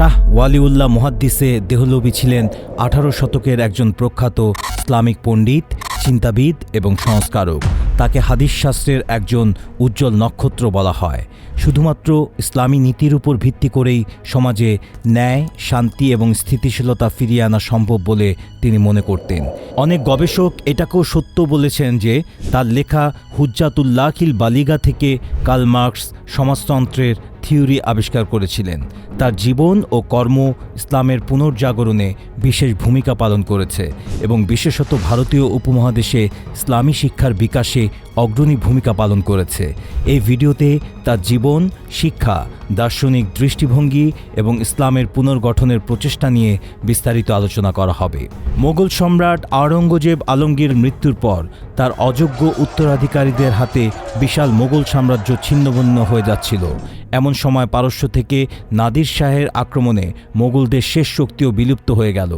শাহ ওয়ালিউল্লাহ মুহাদ্দিসে দেহলবি ছিলেন আঠারো শতকের একজন প্রখ্যাত ইসলামিক পণ্ডিত, চিন্তাবিদ এবং সংস্কারক। তাকে হাদিস শাস্ত্রের একজন উজ্জ্বল নক্ষত্র বলা হয়। শুধুমাত্র ইসলামী নীতির উপর ভিত্তি করেই সমাজে ন্যায়, শান্তি এবং স্থিতিশীলতা ফিরিয়ে আনা সম্ভব বলে তিনি মনে করতেন। অনেক গবেষক এটাকেও সত্য বলেছেন যে, তার লেখা হুজ্জাতুল্লাহিল বালিগা থেকে কার্ল মার্কস সমাজতন্ত্রের থিওরি আবিষ্কার করেছিলেন। তার জীবন ও কর্ম ইসলামের পুনর্জাগরণে বিশেষ ভূমিকা পালন করেছে এবং বিশেষত ভারতীয় উপমহাদেশে ইসলামী শিক্ষার বিকাশে অগ্রণী ভূমিকা পালন করেছে। এই ভিডিওতে তার জীবন, শিক্ষা, দার্শনিক দৃষ্টিভঙ্গি এবং ইসলামের পুনর্গঠনের প্রচেষ্টা নিয়ে বিস্তারিত আলোচনা করা হবে। মোগল সম্রাট আওরঙ্গজেব আলমগীর মৃত্যুর পর তার অযোগ্য উত্তরাধিকারীদের হাতে বিশাল মোগল সাম্রাজ্য ছিন্নভিন্ন হয়ে যাচ্ছিল। এমন সময় পারস্য থেকে নাদির শাহের আক্রমণে মোগলদের শেষ শক্তিও বিলুপ্ত হয়ে গেল।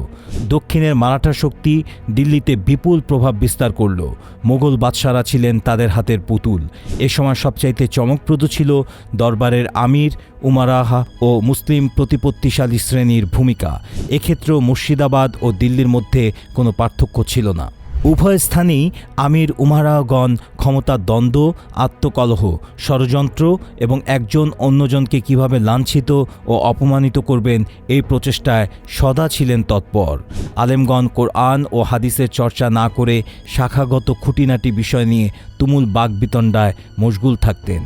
দক্ষিণের মারাঠা শক্তি দিল্লিতে বিপুল প্রভাব বিস্তার করল। মোগল বাদশারা ছিলেন তাদের হাতের পুতুল। এ সময় সবচাইতে চমকপ্রদ ছিল দরবারের আমির, উমারাহা ও মুসলিম প্রতিপত্তিশালী শ্রেণির ভূমিকা। এক্ষেত্রেও মুর্শিদাবাদ ও দিল্লির মধ্যে কোনো পার্থক্য ছিল না। উভয় স্থানেই আমির উমারাগণ ক্ষমতার দ্বন্দ্ব, আত্মকলহ, ষড়যন্ত্র এবং একজন অন্যজনকে কীভাবে লাঞ্ছিত ও অপমানিত করবেন এই প্রচেষ্টায় সদা ছিলেন তৎপর। আলেমগণ কোরআন ও হাদিসের চর্চা না করে শাখাগত খুঁটিনাটি বিষয় নিয়ে তুমুল বাগবিতণ্ডায় মশগুল থাকতেন।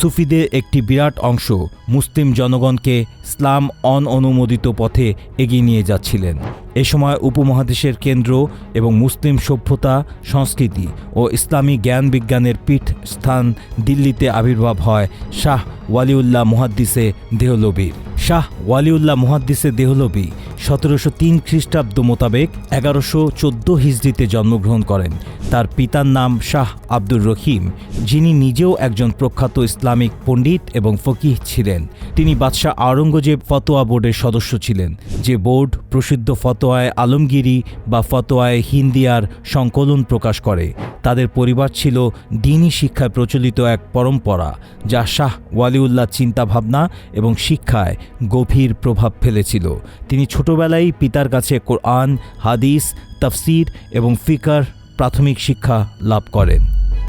সুফিদের একটি বিরাট অংশ মুসলিম জনগণকে ইসলাম অননুমোদিত পথে এগিয়ে নিয়ে যাচ্ছিলেন। এ সময় উপমহাদেশের কেন্দ্র এবং মুসলিম সভ্যতা, সংস্কৃতি ও ইসলামী জ্ঞান বিজ্ঞানের পীঠ স্থান দিল্লিতে আবির্ভাব হয় শাহ ওয়ালিউল্লাহ মহাদ্দিসে দেহলবির শাহ ওয়ালিউল্লাহ মুহাদ্দিসে দেহলবি সতেরোশো তিন খ্রিস্টাব্দ মোতাবেক এগারোশো চোদ্দ হিজড়িতে জন্মগ্রহণ করেন। তার পিতার নাম শাহ আব্দুর রহিম, যিনি নিজেও একজন প্রখ্যাত ইসলামিক পণ্ডিত এবং ফকিহ ছিলেন। তিনি বাদশাহ আওরঙ্গজেব ফতোয়া বোর্ডের সদস্য ছিলেন, যে বোর্ড প্রসিদ্ধ ফতোয়ায় আলমগিরি বা ফতোয়ায় হিন্দিয়ার সংকলন প্রকাশ করে। তাদের পরিবার ছিল দিনই শিক্ষায় প্রচলিত এক পরম্পরা, যা শাহ ওয়ালিউল্লাহ চিন্তাভাবনা এবং শিক্ষায় গভীর প্রভাব ফেলেছিল। তিনি ছোটবেলায় পিতার কাছে কোরআন, হাদিস, তাফসির এবং ফিকার প্রাথমিক শিক্ষা লাভ করেন।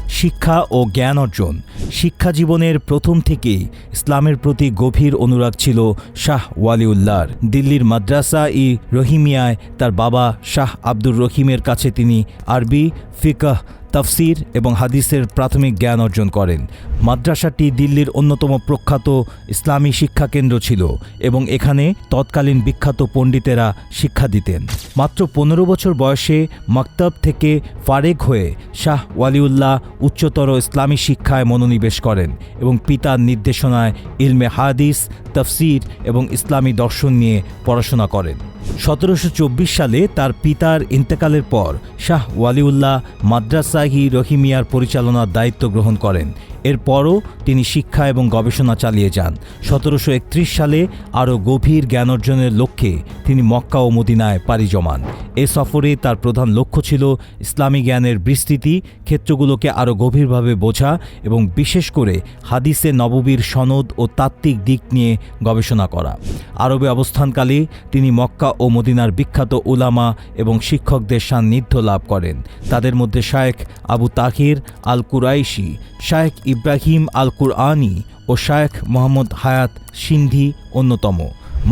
শিক্ষা ও জ্ঞান অর্জন। শিক্ষা জীবনের প্রথম থেকেই ইসলামের প্রতি গভীর অনুরাগ ছিল শাহ ওয়ালিউল্লাহর। দিল্লির মাদ্রাসা ই রহিমিয়ায় তার বাবা শাহ আব্দুর রহিমের কাছে তিনি আরবি, ফিকাহ তাফসির এবং হাদিসের প্রাথমিক জ্ঞান অর্জন করেন। মাদ্রাসাটি দিল্লির অন্যতম প্রখ্যাত ইসলামী শিক্ষা কেন্দ্র ছিল এবং এখানে তৎকালীন বিখ্যাত পণ্ডিতেরা শিক্ষা দিতেন। মাত্র পনেরো বছর বয়সে মক্তব থেকে ফারেক হয়ে শাহ ওয়ালিউল্লাহ উচ্চতর ইসলামী শিক্ষায় মনোনিবেশ করেন এবং পিতার নির্দেশনায় ইলমে হাদিস তফসির এবং ইসলামী দর্শন নিয়ে পড়াশোনা করেন। সতেরোশো চব্বিশ সালে তার পিতার ইন্তেকালের পর শাহ ওয়ালিউল্লাহ মাদ্রাসাহি রহিমিয়ার পরিচালনার দায়িত্ব গ্রহণ করেন এরপরও তিনি শিক্ষা এবং গবেষণা চালিয়ে যান। সতেরোশো একত্রিশ সালে আরও গভীর জ্ঞান অর্জনের লক্ষ্যে তিনি মক্কা ও মদিনায় পাড়ি জমান। এ সফরে তার প্রধান লক্ষ্য ছিল ইসলামী জ্ঞানের বিস্তৃতি, ক্ষেত্রগুলোকে আরও গভীরভাবে বোঝা এবং বিশেষ করে হাদিসে নববীর সনদ ও তাত্ত্বিক দিক নিয়ে গবেষণা করা। আরবে অবস্থানকালে তিনি মক্কা ও মদিনার বিখ্যাত উলামা এবং শিক্ষকদের সান্নিধ্য লাভ করেন। তাদের মধ্যে শায়েখ আবু তাহির আল কুরাইশি শায়েখ ইব্রাহিম আল কুরআনি ও শায়েখ মোহাম্মদ হায়াত সিন্ধি অন্যতম।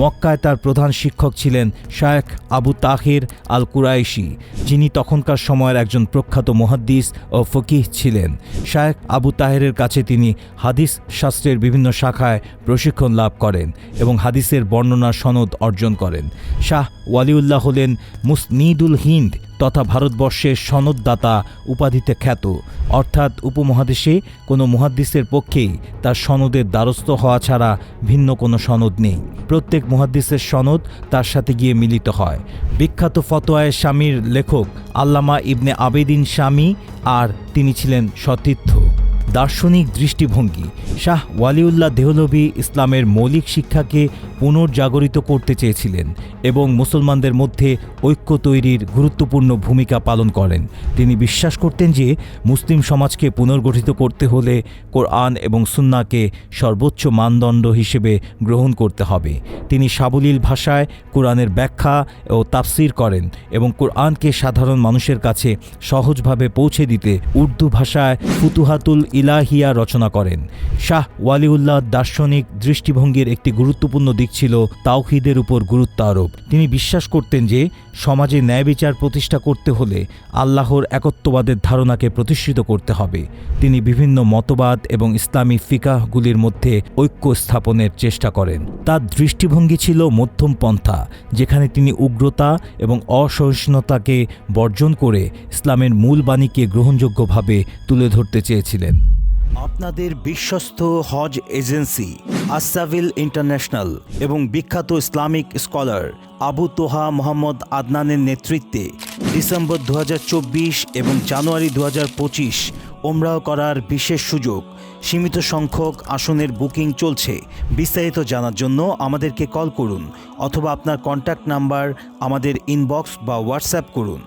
মক্কায় তার প্রধান শিক্ষক ছিলেন শায়েখ আবু তাহির আল কুরাইশি যিনি তখনকার সময়ের একজন প্রখ্যাত মহাদ্দিস ও ফকিহ ছিলেন। শায়েখ আবু তাহেরের কাছে তিনি হাদিস শাস্ত্রের বিভিন্ন শাখায় প্রশিক্ষণ লাভ করেন এবং হাদিসের বর্ণনা সনদ অর্জন করেন। শাহ ওয়ালিউল্লাহ হলেন মুসনিদুল হিন্দ তথা ভারতবর্ষের সনদদাতা উপাধিতে খ্যাত। অর্থাৎ উপমহাদেশে কোনো মুহাদ্দিসের পক্ষেই তার সনদের দ্বারস্থ হওয়া ছাড়া ভিন্ন কোনো সনদ নেই। প্রত্যেক মুহাদ্দিসের সনদ তার সাথে গিয়ে মিলিত হয়। বিখ্যাত ফতোয়ায় স্বামীর লেখক আল্লামা ইবনে আবেদিন স্বামী আর তিনি ছিলেন সতীর্থ। দার্শনিক দৃষ্টিভঙ্গি। শাহ ওয়ালিউল্লাহ দেহলভি ইসলামের মৌলিক শিক্ষাকে পুনর্জাগরিত করতে চেয়েছিলেন এবং মুসলমানদের মধ্যে ঐক্য তৈরির গুরুত্বপূর্ণ ভূমিকা পালন করেন। তিনি বিশ্বাস করতেন যে, মুসলিম সমাজকে পুনর্গঠিত করতে হলে কোরআন এবং সুন্নাকে সর্বোচ্চ মানদণ্ড হিসেবে গ্রহণ করতে হবে। তিনি সাবলীল ভাষায় কোরআনের ব্যাখ্যা ও তাফসির করেন এবং কোরআনকে সাধারণ মানুষের কাছে সহজভাবে পৌঁছে দিতে উর্দু ভাষায় ফুতুহাতুল ইলাহিয়া রচনা করেন। শাহ ওয়ালিউল্লাহ দার্শনিক দৃষ্টিভঙ্গির একটি গুরুত্বপূর্ণ দিক ছিল তাওহিদের উপর গুরুত্ব আরোপ। তিনি বিশ্বাস করতেন যে, সমাজে ন্যায় বিচার প্রতিষ্ঠা করতে হলে আল্লাহর একত্ববাদের ধারণাকে প্রতিষ্ঠিত করতে হবে। তিনি বিভিন্ন মতবাদ এবং ইসলামী ফিকাহগুলির মধ্যে ঐক্য স্থাপনের চেষ্টা করেন। তার দৃষ্টিভঙ্গি ছিল মধ্যম পন্থা, যেখানে তিনি উগ্রতা এবং অসহিষ্ণুতাকে বর্জন করে ইসলামের মূল বাণীকে গ্রহণযোগ্যভাবে তুলে ধরতে চেয়েছিলেন। আপনাদের বিশ্বস্ত হজ এজেন্সি আসাভিল ইন্টারন্যাশনাল এবং বিখ্যাত ইসলামিক স্কলার আবু তোহা মোহাম্মদ আদনানের নেতৃত্বে ডিসেম্বর দু হাজার চব্বিশ এবং জানুয়ারি দু ওমরাও করার বিশেষ সুযোগ সীমিত সংখ্যক আসনের বুকিং চলছে। বিস্তারিত জানার জন্য আমাদেরকে কল করুন অথবা আপনার কন্ট্যাক্ট নাম্বার আমাদের ইনবক্স বা হোয়াটসঅ্যাপ করুন।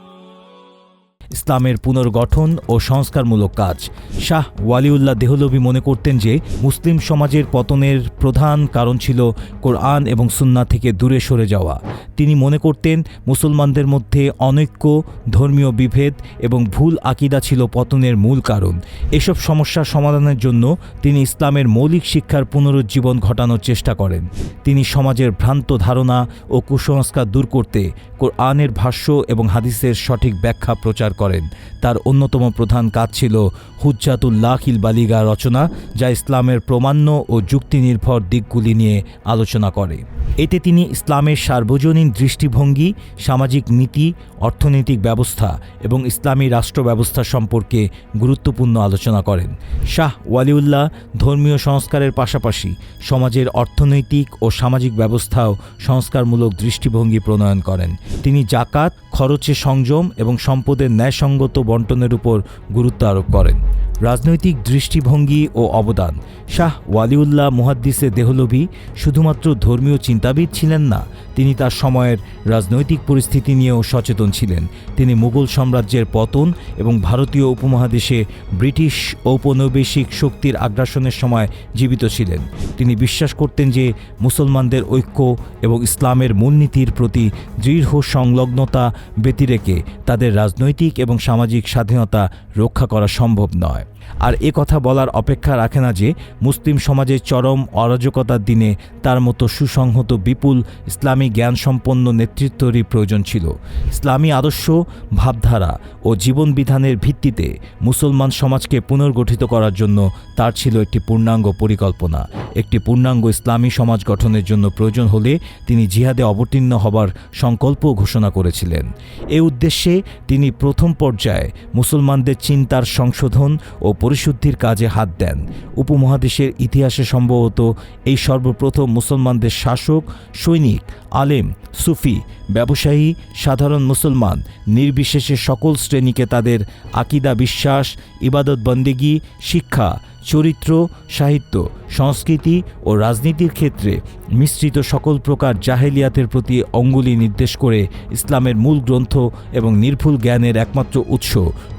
ইসলামের পুনর্গঠন ও সংস্কারমূলক কাজ। শাহ ওয়ালিউল্লাহ দেহলভি মনে করতেন যে, মুসলিম সমাজের পতনের প্রধান কারণ ছিল কোরআন এবং সুন্না থেকে দূরে সরে যাওয়া। তিনি মনে করতেন, মুসলমানদের মধ্যে অনৈক্য, ধর্মীয় বিভেদ এবং ভুল আকিদা ছিল পতনের মূল কারণ। এসব সমস্যা সমাধানের জন্য তিনি ইসলামের মৌলিক শিক্ষার পুনরুজ্জীবন ঘটানোর চেষ্টা করেন। তিনি সমাজের ভ্রান্ত ধারণা ও কুসংস্কার দূর করতে কোরআনের ভাষ্য এবং হাদিসের সঠিক ব্যাখ্যা প্রচার করেন। তার অন্যতম প্রধান কাজ ছিল হুজ্জাতুল্লাহিল বালিগা রচনা, যা ইসলামের প্রমাণ্য ও যুক্তিনির্ভর দিকগুলি নিয়ে আলোচনা করে। এতে তিনি ইসলামের সার্বজনীন দৃষ্টিভঙ্গি, সামাজিক নীতি, অর্থনৈতিক ব্যবস্থা এবং ইসলামী রাষ্ট্র ব্যবস্থা সম্পর্কে গুরুত্বপূর্ণ আলোচনা করেন। শাহ ওয়ালিউল্লাহ ধর্মীয় সংস্কারের পাশাপাশি সমাজের অর্থনৈতিক ও সামাজিক ব্যবস্থাও সংস্কারমূলক দৃষ্টিভঙ্গি প্রণয়ন করেন। তিনি জাকাত খরচে সংযম এবং সম্পদের ন্যায়সঙ্গত বন্টনের উপর গুরুত্ব আরোপ করেন। রাজনৈতিক দৃষ্টিভঙ্গি ও অবদান। শাহ ওয়ালিউল্লাহ মুহাদ্দিসে দেহলভি শুধুমাত্র ধর্মীয় চিন্তাবিদ ছিলেন না, তিনি তার সময়ের রাজনৈতিক পরিস্থিতি নিয়েও সচেতন ছিলেন। তিনি মুঘল সাম্রাজ্যের পতন এবং ভারতীয় উপমহাদেশে ব্রিটিশ ঔপনিবেশিক শক্তির আগ্রাসনের সময় জীবিত ছিলেন। তিনি বিশ্বাস করতেন যে মুসলমানদের ঐক্য এবং ইসলামের মূলনীতির প্রতি দৃঢ় সংলগ্নতা ব্যতিরেকে তাদের রাজনৈতিক এবং সামাজিক স্বাধীনতা রক্ষা করা সম্ভব নয়। আর এ কথা বলার অপেক্ষা রাখে না যে মুসলিম সমাজের চরম অরাজকতার দিনে তার মতো সুসংহত, বিপুল, ইসলামী জ্ঞানসম্পন্ন নেতৃত্বেরই প্রয়োজন ছিল। ইসলামী আদর্শ, ভাবধারা ও জীবনবিধানের ভিত্তিতে মুসলমান সমাজকে পুনর্গঠিত করার জন্য তার ছিল একটি পূর্ণাঙ্গ পরিকল্পনা। একটি পূর্ণাঙ্গ ইসলামী সমাজ গঠনের জন্য প্রয়োজন হলে তিনি জিহাদে অবতীর্ণ হবার সংকল্প ঘোষণা করেছিলেন। এ উদ্দেশ্যে তিনি প্রথম পর্যায়ে মুসলমানদের চিন্তার সংশোধন ও পরিশুদ্ধির কাজে হাত দেন। উপমহাদেশের ইতিহাসে সম্ভবত এই সর্বপ্রথম মুসলমানদের শাসক, সৈনিক, আলেম, সুফি, ব্যবসায়ী, সাধারণ মুসলমান, নির্বিশেষে সকল শ্রেণীকে তাদের আকিদা, বিশ্বাস ইবাদত বন্দেগি, শিক্ষা, চরিত্র, সাহিত্য, সংস্কৃতি ও রাজনীতির ক্ষেত্রে মিশ্রিত সকল প্রকার জাহেলিয়াতের প্রতি অঙ্গুলি নির্দেশ করে ইসলামের মূল গ্রন্থ এবং নির্ভুল জ্ঞানের একমাত্র উৎস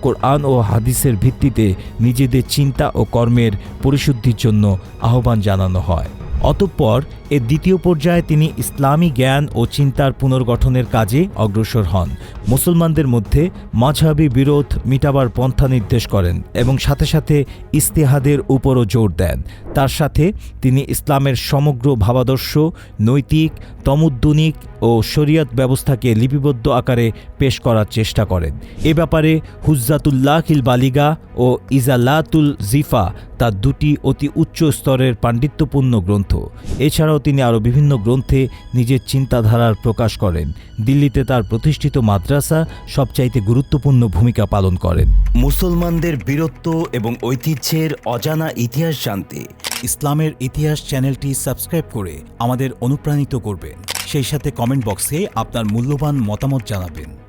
কোরআন ও হাদিসের ভিত্তিতে নিজেদের চিন্তা ও কর্মের পরিশুদ্ধির জন্য আহ্বান জানানো হয়। অতঃপর এর দ্বিতীয় পর্যায়ে তিনি ইসলামী জ্ঞান ও চিন্তার পুনর্গঠনের কাজে অগ্রসর হন। মুসলমানদের মধ্যে মাঝহাবি বিরোধ মিটাবার পন্থা নির্দেশ করেন এবং সাথে সাথে ইস্তেহাদের উপরও জোর দেন। তার সাথে তিনি ইসলামের সমগ্র ভাবাদর্শ, নৈতিক, তমুদ্দুনিক ও শরিয়ত ব্যবস্থাকে লিপিবদ্ধ আকারে পেশ করার চেষ্টা করেন। এ ব্যাপারে হুজ্জাতুল্লাহিল বালিগা ও ইজালাতুল জিফা তার দুটি অতি উচ্চ স্তরের পাণ্ডিত্যপূর্ণ গ্রন্থ। এছাড়াও তিনি আরও বিভিন্ন গ্রন্থে নিজের চিন্তাধারার প্রকাশ করেন। দিল্লিতে তার প্রতিষ্ঠিত মাদ্রাসা সবচাইতে গুরুত্বপূর্ণ ভূমিকা পালন করেন। মুসলমানদের বীরত্ব এবং ঐতিহ্যের অজানা ইতিহাস জানতে ইসলামের ইতিহাস চ্যানেলটি সাবস্ক্রাইব করে আমাদের অনুপ্রাণিত করবেন। সেই সাথে কমেন্ট বক্সে আপনার মূল্যবান মতামত জানাবেন।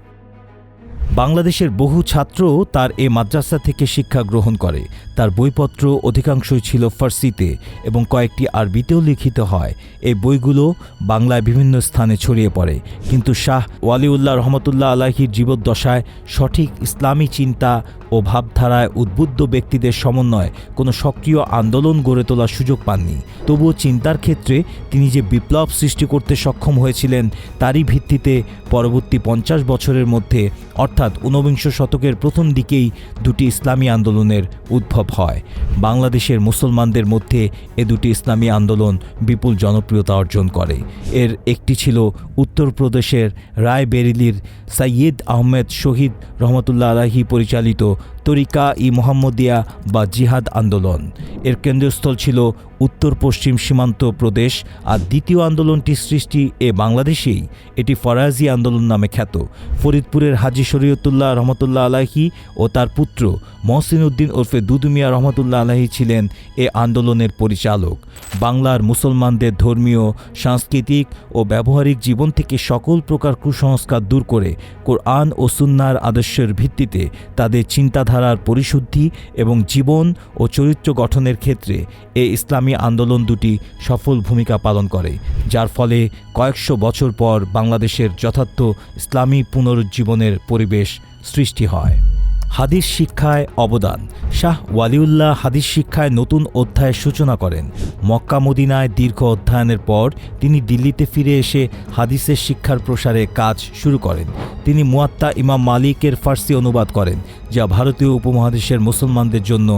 বাংলাদেশের বহু ছাত্র তার এ মাদ্রাসা থেকে শিক্ষা গ্রহণ করে। তার বইপত্র অধিকাংশই ছিল ফার্সিতে এবং কয়েকটি আরবিতেও লিখিত হয়। এই বইগুলো বাংলায় বিভিন্ন স্থানে ছড়িয়ে পড়ে। কিন্তু শাহ ওয়ালিউল্লাহ রহমতুল্লাহ আলাহির জীবদ্দশায় সঠিক ইসলামী চিন্তা ও ভাবধারায় উদ্বুদ্ধ ব্যক্তিদের সমন্বয়ে কোনো সক্রিয় আন্দোলন গড়ে তোলার সুযোগ পাননি। তবুও চিন্তার ক্ষেত্রে তিনি যে বিপ্লব সৃষ্টি করতে সক্ষম হয়েছিলেন, তারই ভিত্তিতে পরবর্তী পঞ্চাশ বছরের মধ্যে অর্থাৎ ঊনবিংশ শতকের প্রথম দিকেই দুটি ইসলামী আন্দোলনের উদ্ভব হয়। বাংলাদেশের মুসলমানদের মধ্যে এ দুটি ইসলামী আন্দোলন বিপুল জনপ্রিয়তা অর্জন করে। এর একটি ছিল উত্তরপ্রদেশের রায়বেরিলির সাইয়েদ আহমেদ শহীদ রহমতুল্লাহ আলাহি পরিচালিত তরিকা ই মোহাম্মদিয়া বা জিহাদ আন্দোলন। এর কেন্দ্রস্থল ছিল উত্তর পশ্চিম সীমান্ত প্রদেশ আর দ্বিতীয় আন্দোলনটি সৃষ্টি এ বাংলাদেশেই। এটি ফরাজি আন্দোলন নামে খ্যাত। ফরিদপুরের হাজি শরীয়তুল্লাহ রহমতুল্লাহ আলাহি ও তার পুত্র মহসিন উদ্দিন ওরফে দুদুমিয়া রহমতুল্লাহ আলাহি ছিলেন এ আন্দোলনের পরিচালক। বাংলার মুসলমানদের ধর্মীয়, সাংস্কৃতিক ও ব্যবহারিক জীবন থেকে সকল প্রকার কুসংস্কার দূর করে কোরআন ও সুন্নার আদর্শের ভিত্তিতে তাদের চিন্তাধারার পরিশুদ্ধি এবং জীবন ও চরিত্র গঠনের ক্ষেত্রে এ ইসলামী আন্দোলন দুটি সফল ভূমিকা পালন করে, যার ফলে কয়েকশো বছর পর বাংলাদেশের যথার্থ ইসলামী পুনরুজ্জীবনের পরিবেশ সৃষ্টি হয়। হাদিস শিক্ষায় অবদান। শাহ ওয়ালিউল্লাহ হাদিস শিক্ষায় নতুন অধ্যায়ের সূচনা করেন। মক্কা মদিনায় দীর্ঘ অধ্যয়নের পর তিনি দিল্লিতে ফিরে এসে হাদিসের শিক্ষার প্রসারে কাজ শুরু করেন। তিনি মুয়াত্তা ইমাম মালিকের ফার্সি অনুবাদ করেন, যা ভারতীয় উপমহাদেশের মুসলমানদের জন্য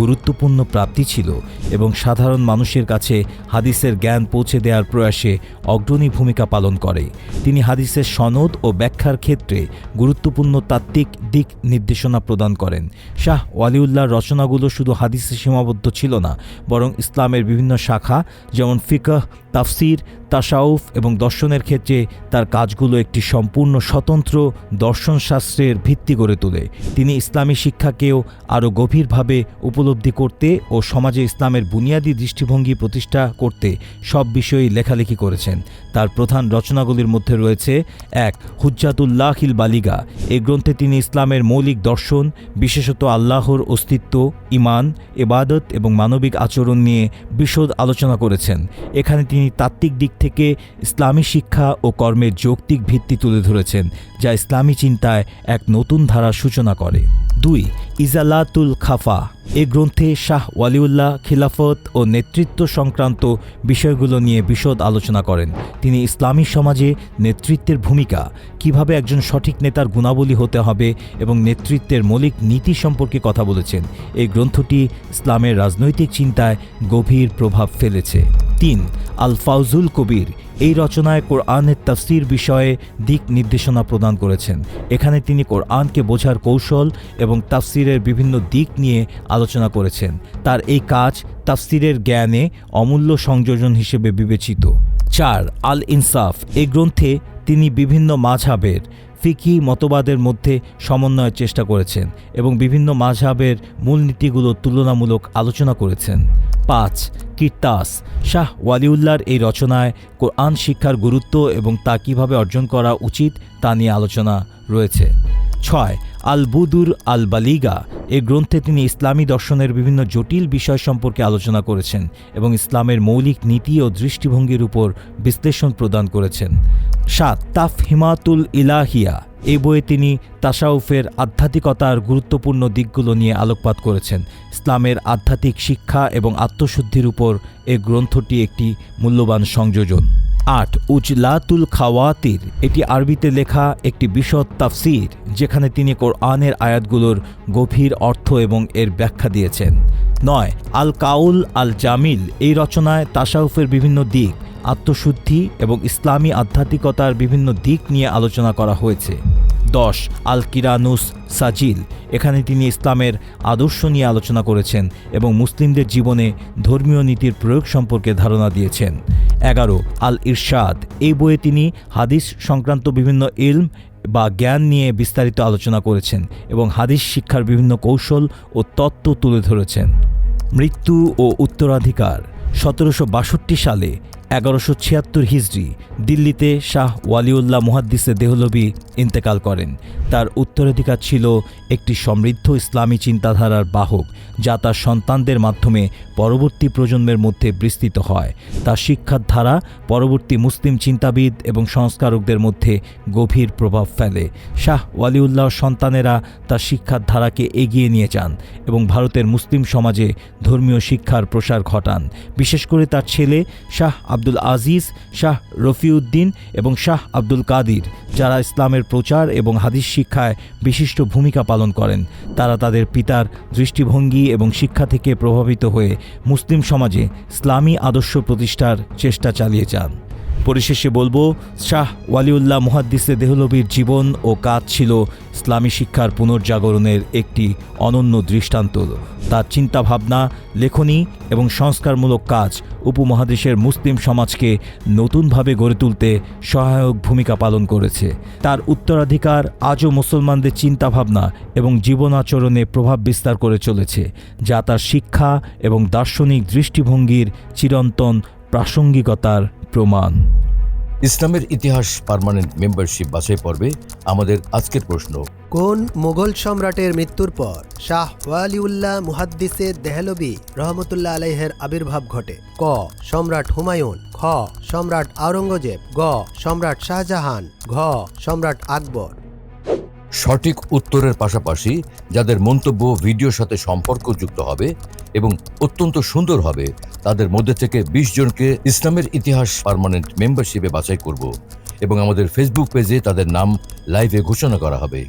গুরুত্বপূর্ণ প্রাপ্তি ছিল এবং সাধারণ মানুষের কাছে হাদিসের জ্ঞান পৌঁছে দেওয়ার প্রয়াসে অগ্রণী ভূমিকা পালন করে। তিনি হাদিসের সনদ ও ব্যাখ্যার ক্ষেত্রে গুরুত্বপূর্ণ তাত্ত্বিক দিক নির্দেশনা প্রদান করেন। শাহ ওয়ালিউল্লাহর রচনাগুলো শুধু হাদিসে সীমাবদ্ধ ছিল না, বরং ইসলামের বিভিন্ন শাখা, যেমন ফিকহ, তাফসির তাসাউফ এবং দর্শনের ক্ষেত্রে তার কাজগুলো একটি সম্পূর্ণ স্বতন্ত্র দর্শনশাস্ত্রের ভিত্তি গড়ে তোলে। তিনি ইসলামী শিক্ষাকেও আরও গভীরভাবে উপলব্ধি করতে ও সমাজে ইসলামের বুনিয়াদী দৃষ্টিভঙ্গি প্রতিষ্ঠা করতে সব বিষয়েই লেখালেখি করেছেন। তার প্রধান রচনাগুলির মধ্যে রয়েছে এক হুজ্জাতুল্লাহিল বালিগা। এই গ্রন্থে তিনি ইসলামের মৌলিক দর্শন, বিশেষত আল্লাহর অস্তিত্ব ইমান এবাদত এবং মানবিক আচরণ নিয়ে বিশদ আলোচনা করেছেন। এখানে তিনি তাত্ত্বিক দিক থেকে ইসলামী শিক্ষা ও কর্মের যৌক্তিক ভিত্তি তুলে ধরেছেন, যা ইসলামী চিন্তায় এক নতুন ধারার সূচনা করে। দুই, ইজালাতুল খাফা। এ গ্রন্থে শাহ ওয়ালিউল্লাহ খিলাফত ও নেতৃত্ব সংক্রান্ত বিষয়গুলো নিয়ে বিশদ আলোচনা করেন। তিনি ইসলামী সমাজে নেতৃত্বের ভূমিকা, কীভাবে একজন সঠিক নেতার গুণাবলী হতে হবে এবং নেতৃত্বের মৌলিক নীতি সম্পর্কে কথা বলেছেন। এই গ্রন্থটি ইসলামের রাজনৈতিক চিন্তায় গভীর প্রভাব ফেলেছে। তিন আল ফাউজুল কবির এই রচনায় কোরআনের তাফসির বিষয়ে দিক নির্দেশনা প্রদান করেছেন। এখানে তিনি কোরআনকে বোঝার কৌশল এবং তাফসিরের বিভিন্ন দিক নিয়ে আলোচনা করেছেন। তার এই কাজ তাফসিরের জ্ঞানে অমূল্য সংযোজন হিসেবে বিবেচিত। চার আল ইনসাফ এই গ্রন্থে তিনি বিভিন্ন মাঝহাবের ফিকি মতবাদের মধ্যে সমন্বয়ের চেষ্টা করেছেন এবং বিভিন্ন মাঝহাবের মূলনীতিগুলো তুলনামূলক আলোচনা করেছেন। পাঁচ, কির্তাস। শাহ ওয়ালিউল্লার এই রচনায় কোরআন শিক্ষার গুরুত্ব এবং তা কীভাবে অর্জন করা উচিত তা নিয়ে আলোচনা রয়েছে। ছয় আল বুদুর আল বালিগা এই গ্রন্থে তিনি ইসলামী দর্শনের বিভিন্ন জটিল বিষয় সম্পর্কে আলোচনা করেছেন এবং ইসলামের মৌলিক নীতি ও দৃষ্টিভঙ্গির উপর বিশ্লেষণ প্রদান করেছেন। সাত তাফ হিমাতুল ইলাহিয়া এই বইয়ে তিনি তাসাউফের আধ্যাত্মিকতার গুরুত্বপূর্ণ দিকগুলো নিয়ে আলোকপাত করেছেন। ইসলামের আধ্যাত্মিক শিক্ষা এবং আত্মশুদ্ধির উপর এ গ্রন্থটি একটি মূল্যবান সংযোজন। আট উজলাতুল খাওয়াতির। এটি আরবিতে লেখা একটি বিশদ তাফসির, যেখানে তিনি কোরআনের আয়াতগুলোর গভীর অর্থ এবং এর ব্যাখ্যা দিয়েছেন। নয়, আল কাউল আল জামিল এই রচনায় তাসাউফের বিভিন্ন দিক, আত্মশুদ্ধি এবং ইসলামী আধ্যাত্মিকতার বিভিন্ন দিক নিয়ে আলোচনা করা হয়েছে। দশ আল কিরানুস সাজিল। এখানে তিনি ইসলামের আদর্শ নিয়ে আলোচনা করেছেন এবং মুসলিমদের জীবনে ধর্মীয় নীতির প্রয়োগ সম্পর্কে ধারণা দিয়েছেন। এগারো আল ইরশাদ এই বইয়ে তিনি হাদিস সংক্রান্ত বিভিন্ন ইলম বা জ্ঞান নিয়ে বিস্তারিত আলোচনা করেছেন এবং হাদিস শিক্ষার বিভিন্ন কৌশল ও তত্ত্ব তুলে ধরেছেন। মৃত্যু ও উত্তরাধিকার। সতেরোশো বাষট্টি সালে এগারোশো ছিয়াত্তর হিজড়ি দিল্লিতে শাহ ওয়ালিউল্লাহ মুহাদ্দিসে দেহলবি ইন্তেকাল করেন। তার উত্তরাধিকার ছিল একটি সমৃদ্ধ ইসলামী চিন্তাধারার বাহক, যা তার সন্তানদের মাধ্যমে পরবর্তী প্রজন্মের মধ্যে বিস্তৃত হয়। তার শিক্ষার ধারা পরবর্তী মুসলিম চিন্তাবিদ এবং সংস্কারকদের মধ্যে গভীর প্রভাব ফেলে। শাহ ওয়ালিউল্লাহর সন্তানেরা তার শিক্ষার ধারাকে এগিয়ে নিয়ে যান এবং ভারতের মুসলিম সমাজে ধর্মীয় শিক্ষার প্রসার ঘটান। বিশেষ করে তার ছেলে শাহ আব্দুল আজিজ, শাহ রফিউদ্দিন এবং শাহ আব্দুল কাদির, যারা ইসলামের প্রচার এবং হাদিস শিক্ষায় বিশিষ্ট ভূমিকা পালন করেন। তারা তাদের পিতার দৃষ্টিভঙ্গি এবং শিক্ষা থেকে প্রভাবিত হয়ে মুসলিম সমাজে ইসলামী আদর্শ প্রতিষ্ঠার চেষ্টা চালিয়ে যান। পরিশেষে বলব, শাহ ওয়ালিউল্লাহ মুহাদ্দিসে দেহলবির জীবন ও কাজ ছিল ইসলামী শিক্ষার পুনর্জাগরণের একটি অনন্য দৃষ্টান্ত। তার চিন্তাভাবনা, লেখনী এবং সংস্কারমূলক কাজ উপমহাদেশের মুসলিম সমাজকে নতুনভাবে গড়ে তুলতে সহায়ক ভূমিকা পালন করেছে। তার উত্তরাধিকার আজও মুসলমানদের চিন্তাভাবনা এবং জীবন আচরণে প্রভাব বিস্তার করে চলেছে, যা তার শিক্ষা এবং দার্শনিক দৃষ্টিভঙ্গির চিরন্তন প্রাসঙ্গিকতার প্রমাণ। ইসলামের ইতিহাস পারমানেন্ট মেম্বারশিপ বাছাই পর্বে আমাদের আজকের প্রশ্ন, কোন মুঘল সম্রাটের মৃত্যুর পর শাহ ওয়ালিউল্লাহ মুহাদ্দিসে দেহলবি রহমতুল্লাহ আলাইহের আবির্ভাব ঘটে? ক, সম্রাট হুমায়ুন, খ, সম্রাট আওরঙ্গজেব, গ, সম্রাট শাহজাহান, ঘ, সম্রাট আকবর। সঠিক উত্তরের পাশাপাশি যাদের মন্তব্য ভিডিওর সাথে সম্পর্কযুক্ত হবে এবং অত্যন্ত সুন্দর হবে, তাদের মধ্যে থেকে বিশ জনকে ইসলামের ইতিহাস পারমানেন্ট মেম্বারশিপে বাছাই করব এবং আমাদের ফেসবুক পেজে তাদের নাম লাইভে ঘোষণা করা হবে।